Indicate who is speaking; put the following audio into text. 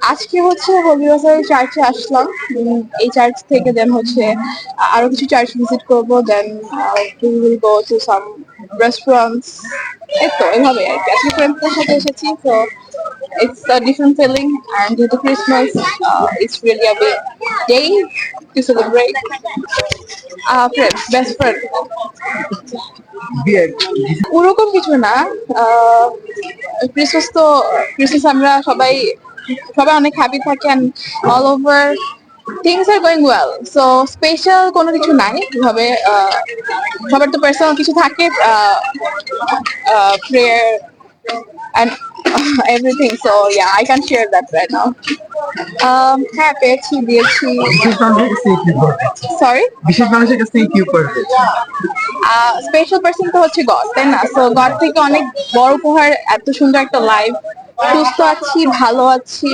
Speaker 1: আজকে হচ্ছে হবিবাজার চার্চে আসলাম। এই চার্চ থেকে দেন হচ্ছে আরও কিছু চার্চ ভিজিট করব then we will go to some restaurants এই তো এভাবে আর কি। আজকে ফ্রেন্ডসদের সাথে এসেছি তো it's feeling and due to Christmas it's really a big day to celebrate friends best friend
Speaker 2: বিয়ে
Speaker 1: ওরকম কিছু না ক্রিসমাস তো ক্রিসমাস আমরা সবাই সবাই অনেক হ্যাপি থাকেন all over things are going well so special কোনো কিছু নাই আহ, সবার তো পার্সোনাল কিছু থাকে prayer and everything so yeah I can share that right now হ্যাঁ পেয়েছি দিয়েছি সরি
Speaker 2: বিশেষ মানুষের কাছে কি করবে।
Speaker 1: স্পেশাল পার্সন তো হচ্ছে গড তাই না? সো গড থেকে অনেক বড় উপহার এত সুন্দর একটা লাইফ সুস্থ আছি ভালো আছি।